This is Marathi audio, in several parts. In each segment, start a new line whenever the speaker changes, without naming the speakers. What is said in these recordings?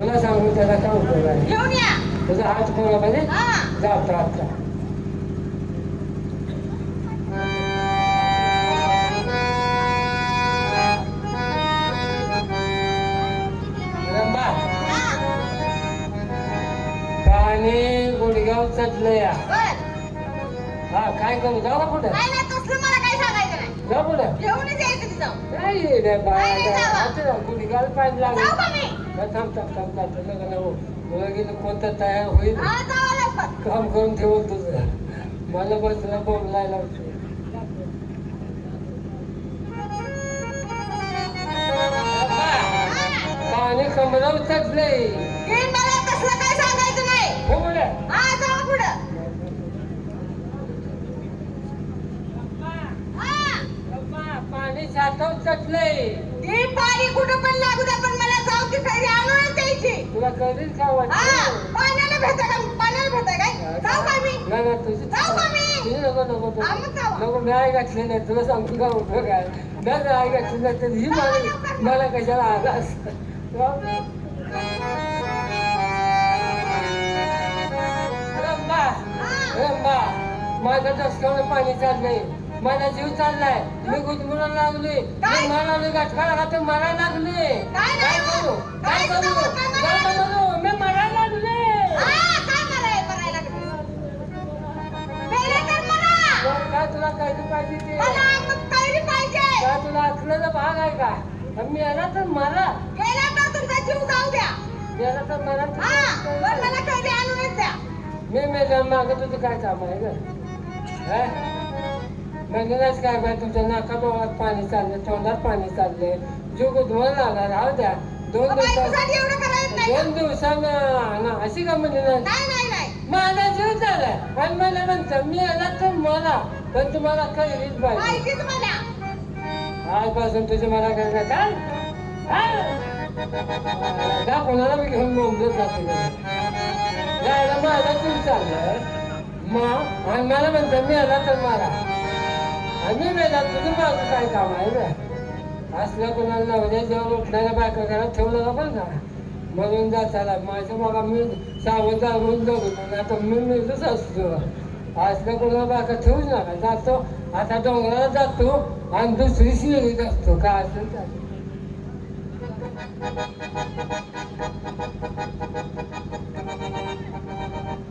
तुला सांगून त्याला काय उपयोग आहे? तुझा हात कोणा पाहिजे जातो आता
हा
पाणी गुडगाव चटलं या.
बर.
हा काय करू? जाऊ का पुढे.
नाही नाही तसलं मला काही सांगायचं नाही.
जाऊ
तिथं.
नाही गुडगाव पाणी लागलं.
जाऊ का मी
थांब थांब थांब थांब लग्न हो तुला गेलं कोणतं तयार होईल? काम करून ठेवल तुझं. मला होतं. पाणी
मला तसलं काही सांगायचं नाही?
हो पुढे. पाणी साठव चटले
ती पाणी कुठं पण लागू द्या ती खरी आणूनच द्यायची.
तुला कधीच का
हा
वाटत
पाण्याला भेटत का? पाण्याला भेटत काय? जाऊ का मी?
नाही नाही तुझी
जाऊ का मी?
तुझी नको नको.
हा, जाऊ.
नको मी आई घातली नाही तुला सांगतो का? उपयोग आहे मी जर आई घातली नाही तर ही मला मला कशाला आला असं रंबा रंबा माझ्या डोसक्यावर पाणी चाललंय. माझा जीव चाललाय. मी गुदमुला लागले
काय?
मी मला गाठकाला खाते मरायला लागले
काय नाही
करू
हो.
काय
काय
करू?
होत
काय
मला.
करू? मी मरायला लागले.
हा काय मला
काय तुला काय पाहिजे ते?
मला
काय तुला भाग आहे का? आणि मी याला तर मला
गेला तर तुमचा जीव जाऊ द्या.
याला तर मला
हा मला कैरी आणूनच द्या.
मी मेल्या मागं तुझं काय काम आहे ग? म्हणूनच काय बाय तुमच्या नाका डोळ्यात पाणी चाललंय तोंडात पाणी चाललंय. जीव गुदमळ लागला राहू द्या. दोन दिवसात? दोन दिवसानं ना अशी का म्हणजे नाही?
नाही नाही नाही.
माझा जीव चाललाय. आणि मला म्हणतं मी याला तर मला पण तुम्हाला कळलीच पाहिजे
मला.
आजपासून तुझे मला काय काय का कोणाला मी घेऊन बोंबलत जातो जायला माझा तू चाललाय. मग आणि मला म्हणतो मी आला तर मारा. आणि मी मेला तुझं माझं काय काम आहे बे? असलं कोणाला नवऱ्या जेवण उठणाऱ्या बायका घरात ठेवलं का पण का? म्हणून जा चला. माझ्या मी सावध जाऊन जाऊ आता मी मिळतच असतो. असलं कोणाला बायका ठेवूच नका. जातो. आता डोंगराला जातो आणि दुसरी शिरीत असतो. का असेल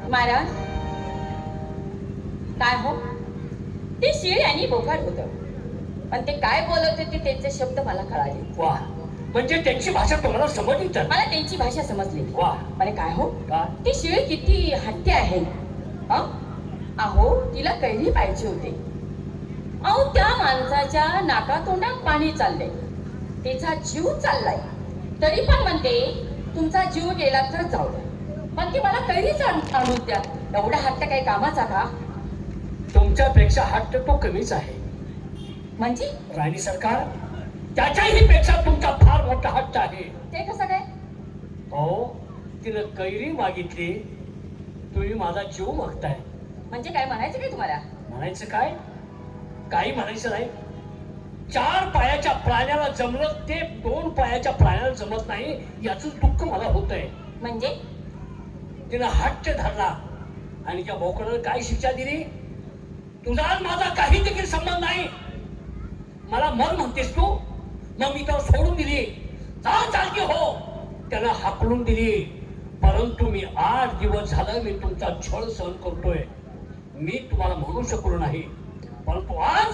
महाराज काय हो? ते शिळ आणि बोकाड होत. पण ते काय बोलत होते त्यांचे शब्द मला कळाले.
वा. म्हणजे त्यांची भाषा तुम्हाला समजली तर?
मला त्यांची भाषा समजली.
वा.
पण काय हो? ती शिळ किती हट्टी आहे. हं? अहो तिला कैरी पाहिजे होते. अहो त्या माणसाच्या नाकातोंडात पाणी चाललंय. तिचा जीव चाललाय. तरी पण म्हणते तुमचा जीव गेला तर जाऊ पण ती मला कैरीच आण- आणून द्या. एवढा हट्ट काही कामाचा का?
तुमच्यापेक्षा हट्ट तो कमीच आहे.
म्हणजे?
राणी सरकार त्याच्याही पेक्षा तुमचा फार मोठा हट्ट आहे.
ते कसं काय?
हो तिनं कैरी मागितली. तुम्ही माझा जीव मागताय.
म्हणजे काय म्हणायचं काय तुम्हाला?
म्हणायचं काय? काही म्हणायचं नाही. चार पायाच्या प्राण्याला जमलं ते दोन पायाच्या प्राण्याला जमत नाही याच दुःख मला होत आहे
म्हणजे?
तिनं हट्ट धरला आणि त्या बोकडाला काय शिक्षा दिली? तुझा माझा काही देखील संबंध नाही. मला मन म्हणतेस तू? मग मी त्याला सोडून दिली. जा चालकी हो. त्याला हाकलून दिली. परंतु मी आठ दिवस झालं मी तुमचा छळ सहन करतोय. मी तुम्हाला म्हणू शकलो नाही. परंतु आज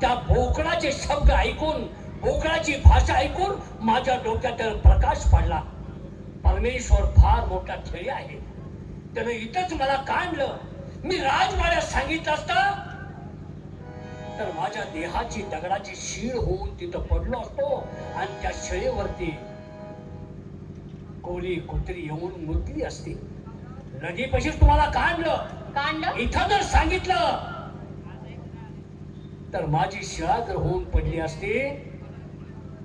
त्या बोकडाचे शब्द ऐकून बोकडाची भाषा ऐकून माझ्या डोक्यात प्रकाश पडला. परमेश्वर फार मोठा खेळी आहे. त्यानं इथंच मला काढलं. मी राजवाड्यात सांगितलं असतं तर माझ्या देहाची दगडाची शीळ होऊन तिथं पडलो असतो. आणि त्या शिळेवरती कोली कुत्री येऊन मुतली असती. नदीपाशीच तुम्हाला काढलं
कांड
इथं जर सांगितलं तर माझी शिळा जर होऊन पडली असती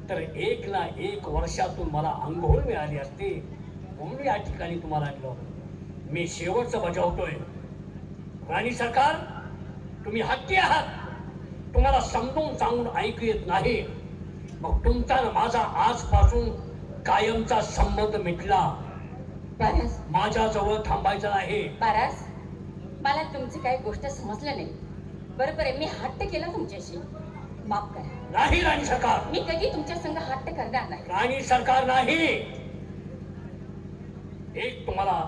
तर एक ना एक वर्षातून मला अंघोळ मिळाली असती. म्हणून या ठिकाणी तुम्हाला आणलं मी शेवटचं बजावतोय. राणी सरकार तुम्ही हत्ती आहात. तुम्हाला समजून सांगून ऐकू येत नाही. मग तुमचा माझा आजपासून कायमचा संबंध मिटला.
पारस
माझ्याजवळ थांबायचं नाही
पारस मला तुमची काही गोष्ट समजलं नाही. बरोबर आहे मी हट्ट केला तुमच्याशी. माफ करा.
नाही राणी सरकार.
मी कधी तुमच्या संग हट्ट करणार नाही.
राणी सरकार नाही. एक तुम्हाला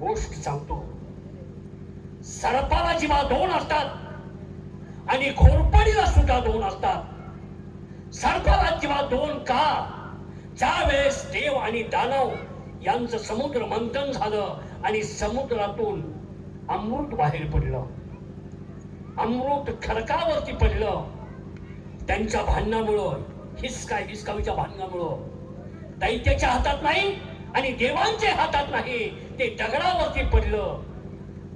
गोष्ट सांगतो. सरपाला जेव्हा दोन असतात. आणि घोरपडीला सुद्धा दोन असतात. सर्पाला किंवा दोन का? ज्या वेळेस देव आणि दानव यांचं समुद्र मंथन झालं आणि समुद्रातून अमृत बाहेर पडलं. अमृत खडकावरती पडलं. त्यांच्या भांडणामुळं हिसका हिसकावीच्या भांडणामुळं. दैत्याच्या हातात नाही आणि देवांच्या हातात नाही ते दगडावरती पडलं.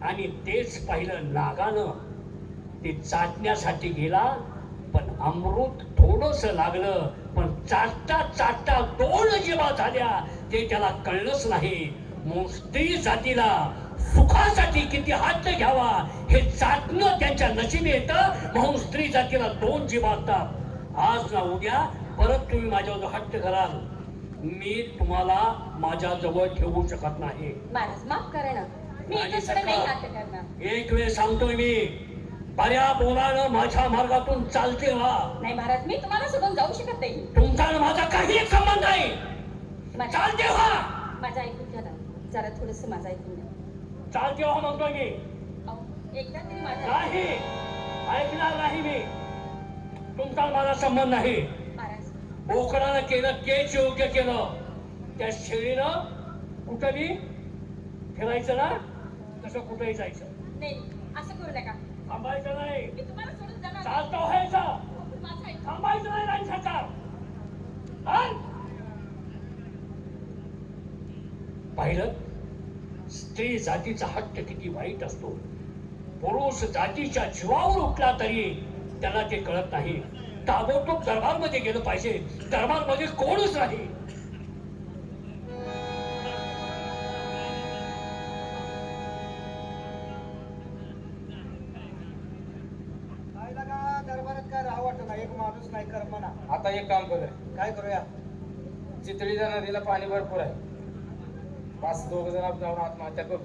आणि तेच पाहिलं नागानं. ते चाटण्यासाठी गेला पण अमृत थोडस लागलं पण चाटता चाटता दोन जीवा झाल्या. ते त्याला कळलंच नाही. स्त्री जातीला सुखासाठी किती हात घ्यावा? हे चाटणं त्यांच्या नशिबी येतं. म्हणून स्त्री जातीला दोन जीवा असतात आज ना उद्या परत तुम्ही माझ्यावर हट्ट कराल. मी तुम्हाला माझ्या जवळ ठेवू शकत नाही. एक वेळ सांगतोय मी. बऱ्या बोलानं माझ्या मार्गातून चालते व्हा
नाही महाराज मी तुम्हाला सोडून जाऊ शकत नाही.
तुमचा आणि माझा काही संबंध नाही.
माझा
चालते व्हा
माझं ऐकून घ्या ना. जरा थोडस माझं ऐकून घ्या.
चालते व्हा म्हणतोय मी
अहो, एकदा तरी माझं
नाही. ऐकणार नाही मी. तुमचा आणि माझा संबंध नाही.
महाराज.
बोकडानं केलं तेच योग्य केलं. त्या शेळीनं कुठं बी फिरायचं ना तसं कुठेही जायचं.
नाही असं करू नका.
थांबायचं नाही. चालतो व्हायचं
पण माझं ऐका.
थांबायचं नाही सरकार. हं? पाहिलं? स्त्री जातीचा हट्ट किती वाईट असतो. पुरुष जातीच्या जीवावर उठला तरी त्याला ते कळत नाही. ताबडतोब दरबारमध्ये गेलं पाहिजे. दरबारमध्ये कोणच नाही.
एक
काम करूया.
काय करूया?
चितळीच्या नदीला पाणी भरपूर आहे. पाच दोघ जण आपण जाऊन आत्महत्या करू.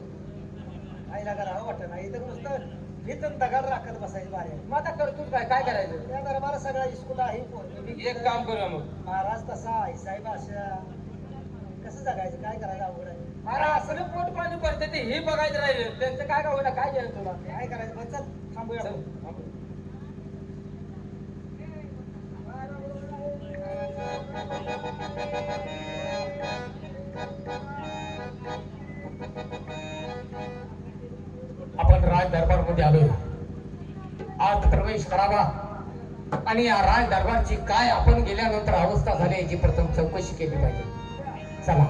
काय लागा राहा वाटत नाही इथं नुसतं दगड राखत बसायची.
मग आता करतोच काय? काय करायचं?
त्या दरबारात सगळा इस्कूल आहे.
एक काम करूया मग.
महाराज तसा आई साहेब अशा. कसं जगायचं? काय करायचं अवघड आहे?
अरे पोट पाणी पडते ते हे बघायचं राहिले. त्यांचं काय होईना काय केलं तुला?
काय करायचं? बस चल थांबूया
चल,
आपण.
आपण राज दरबारमध्ये आलोय. आज प्रवेश करावा. आणि या राज दरबारची काय आपण गेल्यानंतर अवस्था झाली याची प्रथम चौकशी केली पाहिजे. चला.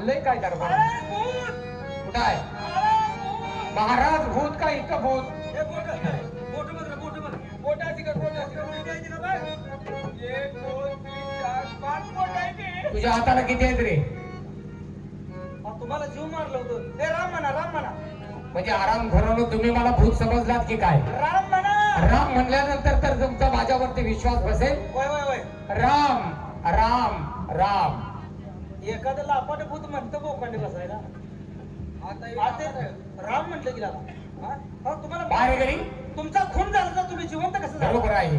चाललंय काय दरबार? कुठं आहे? महाराज भूत का इथं भूत? तुझ्या हाताला किती आहेत रे?
तुम्हाला जीव मारलं होतं. हे राम म्हणा राम म्हणा.
म्हणजे आराम घरानं तुम्ही मला भूत समजलात की काय?
राम म्हणा.
राम म्हणल्यानंतर तर तुमचा माझ्यावरती विश्वास बसेल? राम राम राम.
एखादं लापाट भूत म्हणतं बोकांडी बसायला. आता राम म्हटलं की? हा, तुम्हाला तुमचा खून झाला तर तुम्ही जिवंत कसं झालं?
बरोबर आहे.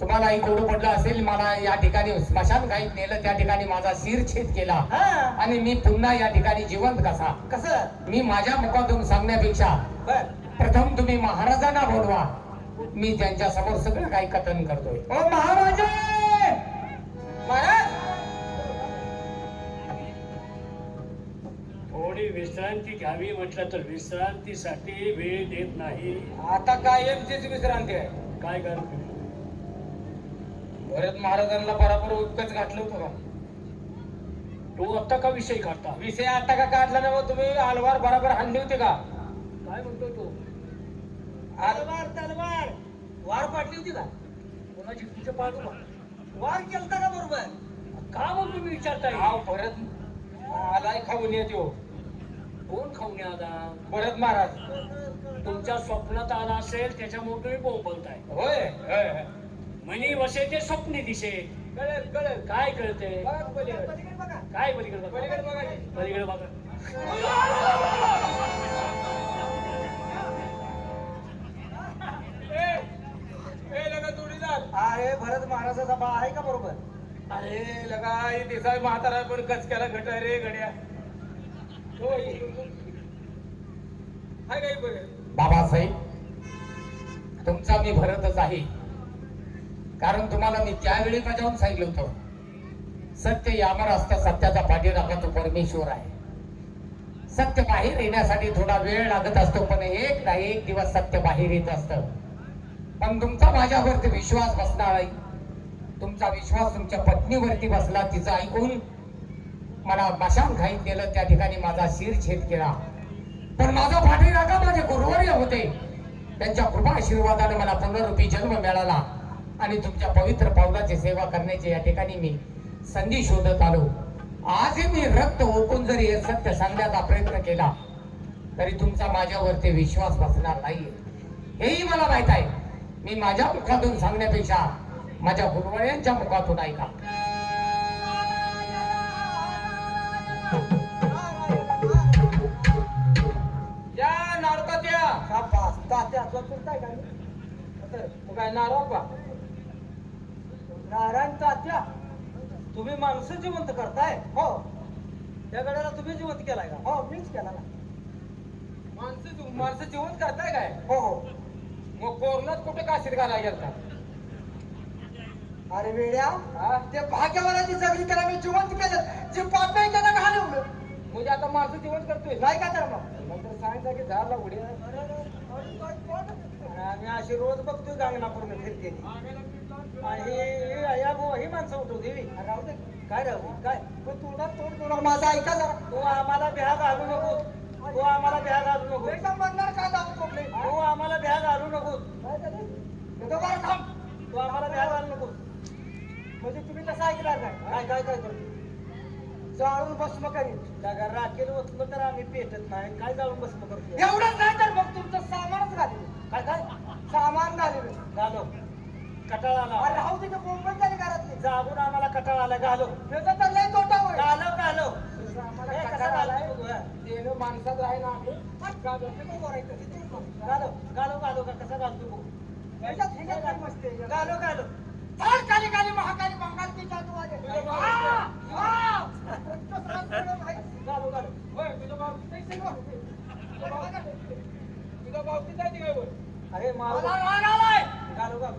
तुम्हाला कोडं पडलं असेल मला या ठिकाणी स्मशान घाईत नेलं त्या ठिकाणी माझा शिरछेद केला.
हा.
आणि मी पुन्हा या ठिकाणी जिवंत कसा?
कसं?
मी माझ्या मुखातून सांगण्यापेक्षा प्रथम तुम्ही महाराजांना बोलवा. मी त्यांच्यासमोर सगळं काही कथन करतोय. ओ महाराजा!
महाराज!
थोडी विश्रांती घ्यावी म्हटलं तर विश्रांतीसाठी वेळ देत नाही.
आता कायमचीच विश्रांती आहे.
काय करतो
भरत महाराजांना बरोबर उदकच घातलं होतं का?
तू आत्ता का विषय काढता?
विषय आता का काढला ना मग तुम्ही? अलवार बरोबर हाणली होती का?
तलवार तलवार. वार पाटली होती का?
कोणाची तुझ्या पाहतो का?
वार केलता का बरोबर?
का मग तुम्ही विचारताय
परत आलाय खाऊन येतो.
कोण खाऊन आला
परत महाराज.
तुमच्या स्वप्नात आला असेल त्याच्यामुळे तुम्ही बोंबलताय.
होय होय, होय.
म्हणी वसे ते स्वप्ने दिसे
कळेल कळेल.
काय कळते
बघा पलीकडे. बघा.
काय पलीकडे बघा?
पलीकडे बघा.
अरे भरत महाराजाचा बा आहे का बरोबर?
अरे लगा हे देसाई म्हातारा पण कचक्याला घट रे बरं
बाबासाहेब तुमचा मी भरतच आहे. कारण तुम्हाला मी त्यावेळी का जाऊन सांगितलं होतं? सत्य यामर असतं सत्याचा पाठीराखा तो परमेश्वर आहे. सत्य बाहेर येण्यासाठी थोडा वेळ लागत असतो पण एक ना एक दिवस सत्य बाहेर येत असतं. पण तुमचा माझ्यावरती विश्वास बसणार आहे. तुमचा विश्वास तुमच्या पत्नीवरती बसला तिचं ऐकून मला मशान खाईन दिलं त्या ठिकाणी माझा शिर छेद केला. पण माझा पाठीराखा माझे गुरुवर्य होते. त्यांच्या कृपा आशीर्वादाने मला पुनरुपी जन्म मिळाला. आणि तुमच्या पवित्र पावलाची सेवा करण्याची या ठिकाणी मी संधी शोधत आलो. आजही मी रक्त ओकून जरी हे सत्य सांगण्याचा प्रयत्न केला तरी तुमचा माझ्यावरती विश्वास बसणार नाहीये. हेही मला माहीत आहे. मी माझ्या मुखातून सांगण्यापेक्षा माझ्या गुरुवर्यांच्या मुखातून ऐका. तात्या, तुला चुलताय का मी?
तर, मग काय नाराव का?
नारायण तात्या तुम्ही माणसं जिवंत करताय. हो.
त्या गड्याला तुम्ही जिवंत केलाय का?
हो मीच केला ना.
माणसं माणसं जिवंत करताय काय?
हो हो.
मग कोरोनात कुठे काशीत घालायला गेलता?
अरे वेड्या? ते भाग्यवानाची जगली त्याला मी जिवंत केलं. जे पाप त्याला घालवलं
म्हणजे आता माणसं जिवंत करतोय.
नाही का तर मग?
नंतर सांगितलं की झाला उड्या
आम्ही अशी रोज बघतोय गांगणापूर्ण फिरते ही माणसं उठवते ही. राहू दे. काय राहू काय? पण तुला तोड तोडा माझा ऐका जरा. तू आम्हाला भ्या घालू नको. तू आम्हाला भ्या घालू नको. म्हणणार का दाबू तू आम्हाला भ्या घालू नको. तू आम्हाला भ्या घालू नको. म्हणजे तुम्ही कसं ऐकणार काय काय काय काय करू जाळून भस्म करीन जागा राखेल ओतलं तर आम्ही पेटत नाही. काय जाळून भस्म करतो एवढंच नाही तर मग तुमचं सामानच घालेल काय काय? सामान घालेल घालो. कटाळा आला. राहू दे मुंबईत झाली घरातली. जागून आम्हाला कटाळा आला. घालो. त्याचा तर लय तोटा होईल घालो घालो.
माणसात ना आपलं
घालो घालो घालो. का कसा घालतो घालो घालो. फार काली काली महाकाली बंगाल की जादू अरे माल घालो घालो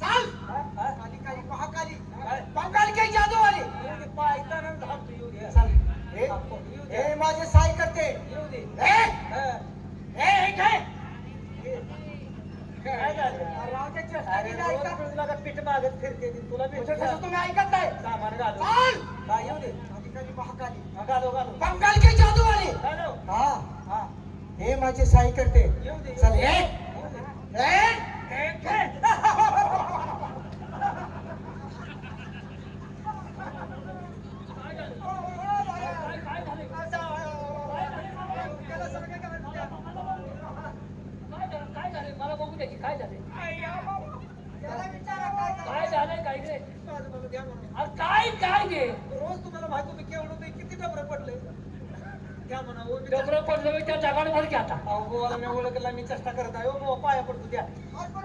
चाल. काली काली महाकाली. बंगाल की जादू आली. पायताना धावतो येऊ दे. चल. हे माझे साई करते. येऊ दे. हे काय अरे रोज तुला का पीठ मागत फिरते ती. तुला तुम्ही ऐकत नाही. सामान घालो हा येऊ दे? अधिकारी महाकाली हा, घालो घालो. बंगाल की जादू आली. घालो. हा. हा. हे माझे साई करते. येऊ दे चल हे. हे. हे
काय झालं काय झालं मला बघू द्याची काय झालं
त्याला विचारा काय
काय झालंय काय रे
माझं बघू द्या म्हणून.
अरे काय काय
रोज तुम्हाला माहीत होतं केवढं ते किती डबरं पडले? द्या म्हणा ओ बी-
डबरं पडलं बाई, त्या जगाड भर की आता.
अहो गोवाला मी ओळखला मी चेष्टा करत आहे. ओ बुवा, पाया पडतो द्या.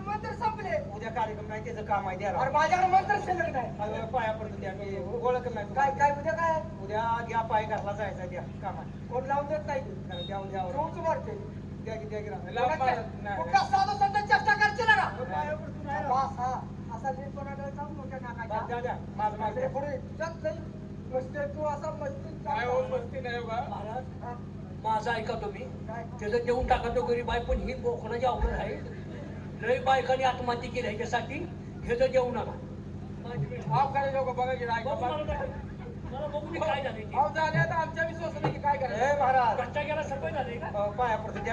मंत्र संपले. उद्या कार्यक्रम नाही त्याचं काम आहे द्या. अरे माझ्याकडे मंत्र शिल्लक नाही. अहो, पाया पडतो द्या. मी ओळखलं नाही. काय काय उद्या काय? उद्या घ्या पाय घातला जायचा द्या. काम आहे. कोण लावून देत नाही? नाही, द्या रोज मारते द्या की द्या की राव.
लावून मारत नाही.
कुठला साधू संत चेष्टा करशील ना? पाया पडतो नाही बस, हा. माझं माझं पुढे चल, चल. मस्त तू असा मस्ती
काय होत बसती नाही हो
हा.
माझा ऐका तुम्ही. त्याचं देऊन टाका तो गरीब आहे पण ही बोकडाची आवड आहे. लय बायकांनी आत्महत्या केली ह्याच्यासाठी. ह्याचं देऊ नका.
बघा.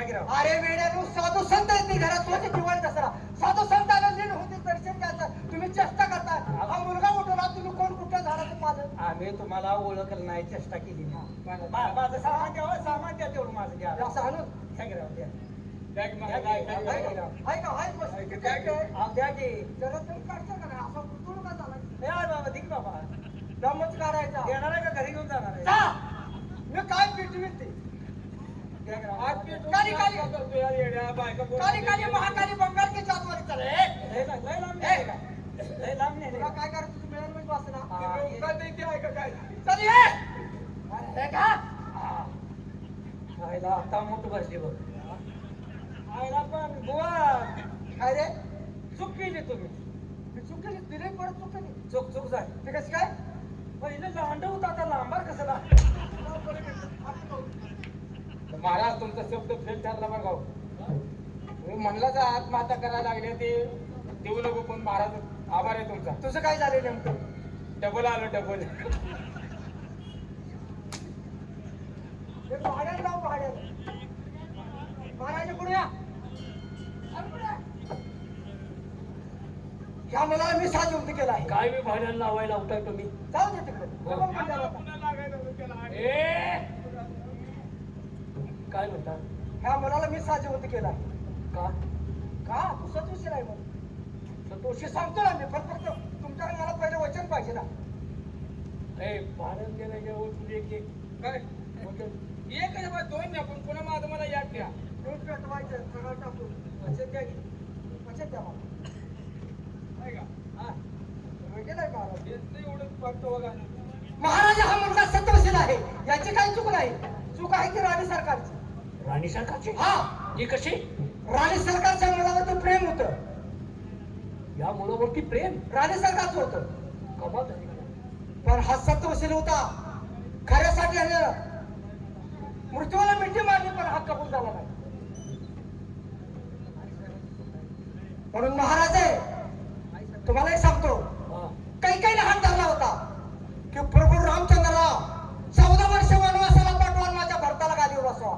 गिराव अरे वेड्यानो साधू संत आहेत
घरात तोच दिवाळी दसरा साधू संतांना लीन होते दर्शन घ्यायचं. तुम्ही चेष्टा करताय हा मुलगा उठवला तुम्ही कोण कुठल्या झाडाचं पालन
आम्ही तुम्हाला ओळखलं नाही चेष्टा केली नाही. मा- माझं सामान द्या हो, सामान द्या तेवढं माझं द्या.
असं आणून
घ्या की राव, द्या. द्या की. अहो, द्या की.
जरा तुम्ही काढता का नाही असं दमच काढायचा
येणार आहे का? घरी घेऊन जाणार आहे.
मी काय पिटवीन ते
द्या की राव.
आज पेटवून काली काली. काली काली महाकाली बंगाल की चल ए
लय लांब- लय लांब नाही का? लय लांब नाही
तुला
रे.
काय करायचं? तुझं मिळेल म्हणजे
हा,
चल ये. का?
आता मोठ बसली बघ. पण बुवा.
काय रे?
चूक केली तुम्ही.
मी चूक केली दिले परत चूक केली
चूक चूक झाली.
ते कसं काय?
पहिले लांड होता आता लांबार कसं ला
महाराज तुमचा शब्द फेल ठरला बरं गाव तुम्ही म्हणलाच आत्महत्या करायला लागले ते. देऊ नको पण महाराज आभार आहे तुमचा.
तुझं काय झालं नेमकं?
डबल आलो डबल.
हे भाड्याला लाव भाड्याला महाराज पुढे या. ह्या मुलाला मी साजवंत केला आहे.
काय मी भाड्याला लावायला लावताय तुम्ही?
जाऊ दे तिकडे.
ए! काय म्हणता?
ह्या मुलाला मी साजवंत केला आहे.
का?
का? तू सतुशील आहे मग.
संतोषी
हे सांगतो ना मी पण फक्त तुमच्याकडे मला पहिलं वचन पाहिजे ना.
ए भाड्याला देण्याच्या वर तुझे एक एक
काय. एक दोन नाही पण पुन्हा माझं मला याद द्या.
दूध पेटवायचं सगळं टाकून वचन द्या की वचन द्या मला
आहे का
हा तुम्ही केलंय का महाराज? हा मुलगा सत्वशील आहे. याची काही चूक नाही. चूक आहे ती राणी सरकारची?
राणी सरकारची?
हा.
ती कशी?
राणी सरकारच्या मुलावरती प्रेम होतं.
या मुलावरती प्रेम?
राणी सरकारचं होतं.
कमाल का?
पण हा सत्वशील होता. खऱ्यासाठी मृत्यूला मिठी मारली पण हा कबूल झाला नाही. म्हणून महाराज आहे तुम्हाला एक सांगतो. काही काही लहान धरला होता. की प्रभू रामचंद्रला चौदा वर्ष वनवासाला पाठवा माझ्या भरताला गादीवर बसवा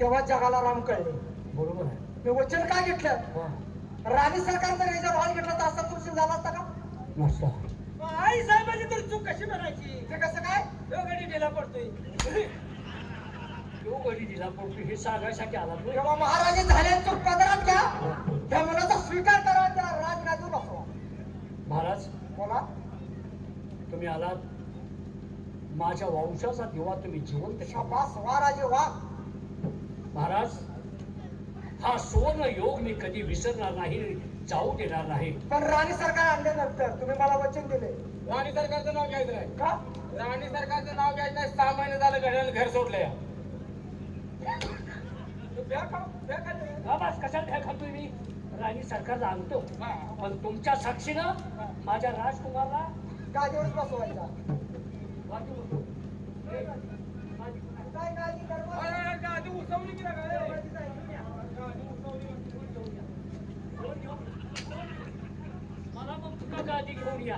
तेव्हा जगाला राम कळले.
बरोबर आहे.
मी वचन काय घेतलं. राणी सरकारचा रेजर हॉल घेतला तर असा तुळशी झाला असता का?
आई साहेबांची तर चूक कशी बनायची
ते कसं काय?
तो गडी दिला पडतोय.
तो घरी दिला पण हे सांगायसाठी आला
तेव्हा महाराजे झाले चूक पदरात घ्या. त्या मुलाचा स्वीकार करा त्या राजगादीवर बसवा.
महाराज
बोला.
तुम्ही आलात. माझ्या वंशाचा दिवा तुम्ही जिवंत
शाबास वा राजे वा.
महाराज हा सुवर्ण योग मी कधी विसरणार नाही जाऊ देणार नाही.
पण राणी सरकार आणल्यानंतर तुम्ही मला वचन दिले.
राणी सरकारचं नाव घ्यायचं नाही.
का?
राणी सरकारचं नाव घ्यायचं नाही सहा महिने झालं घड्याला घर सोडलं या
ते.
बाबास कशात काय खातोय मी राणी सरकारला आणतो पण तुमच्या साक्षीनं माझ्या राजकुमारला
गादीवरच बसवायचा काय काळजी
गादी उसवली की.
मला मग तुला गादी घेऊन या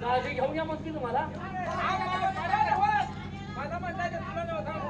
गादी घेऊन या म्हणते तुम्हाला
हा, मला- म्हणलं तुला नव्हतं.